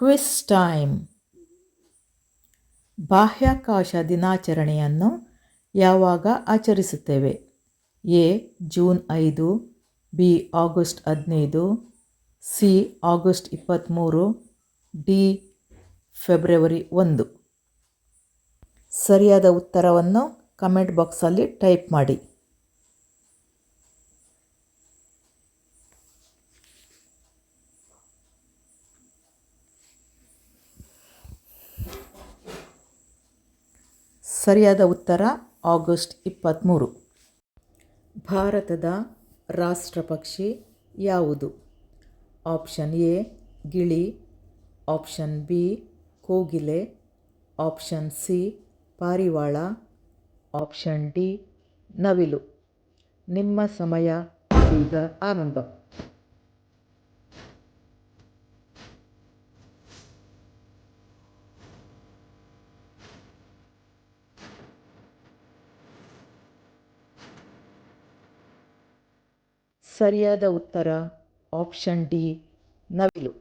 Quiz time. ಬಾಹ್ಯಾಕಾಶ ದಿನಾಚರಣೆಯನ್ನು ಯಾವಾಗ ಆಚರಿಸುತ್ತೇವೆ? ಎ. ಜೂನ್ ಐದು, ಬಿ. ಆಗಸ್ಟ್ ಹದಿನೈದು, ಸಿ. ಆಗಸ್ಟ್ ಇಪ್ಪತ್ತ್ಮೂರು ಡಿ. ಫೆಬ್ರವರಿ ಒಂದು. ಸರಿಯಾದ ಉತ್ತರವನ್ನು ಕಮೆಂಟ್ ಬಾಕ್ಸಲ್ಲಿ ಟೈಪ್ ಮಾಡಿ. ಸರಿಯಾದ ಉತ್ತರ ಆಗಸ್ಟ್ ಇಪ್ಪತ್ತ್ಮೂರು. ಭಾರತದ ರಾಷ್ಟ್ರಪಕ್ಷಿ ಯಾವುದು? ಆಪ್ಷನ್ ಎ, ಗಿಳಿ. ಆಪ್ಷನ್ ಬಿ, ಕೋಗಿಲೆ. ಆಪ್ಷನ್ ಸಿ, ಪಾರಿವಾಳ. ಆಪ್ಷನ್ ಡಿ, ನವಿಲು. ನಿಮ್ಮ ಸಮಯ ಈಗ ಆರಂಭ. ಸರಿಯಾದ ಉತ್ತರ ಆಪ್ಷನ್ ಡಿ, ನವಿಲು.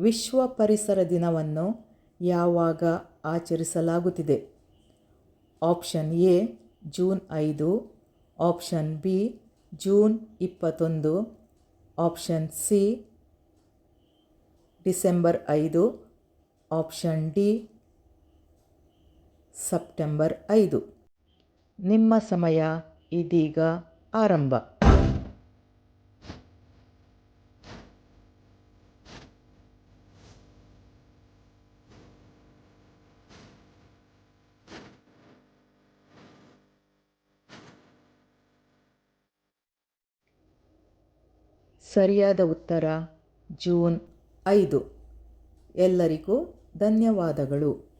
ವಿಶ್ವ ಪರಿಸರ ದಿನವನ್ನು ಯಾವಾಗ ಆಚರಿಸಲಾಗುತ್ತಿದೆ? ಆಪ್ಷನ್ ಎ, ಜೂನ್ ಐದು. ಆಪ್ಷನ್ ಬಿ, ಜೂನ್ ಇಪ್ಪತ್ತೊಂದು. ಆಪ್ಷನ್ ಸಿ, ಡಿಸೆಂಬರ್ ಐದು. ಆಪ್ಷನ್ ಡಿ, ಸೆಪ್ಟೆಂಬರ್ ಐದು. ನಿಮ್ಮ ಸಮಯ ಇದೀಗ ಆರಂಭ. ಸರಿಯಾದ ಉತ್ತರ ಜೂನ್ ಐದು. ಎಲ್ಲರಿಗೂ ಧನ್ಯವಾದಗಳು.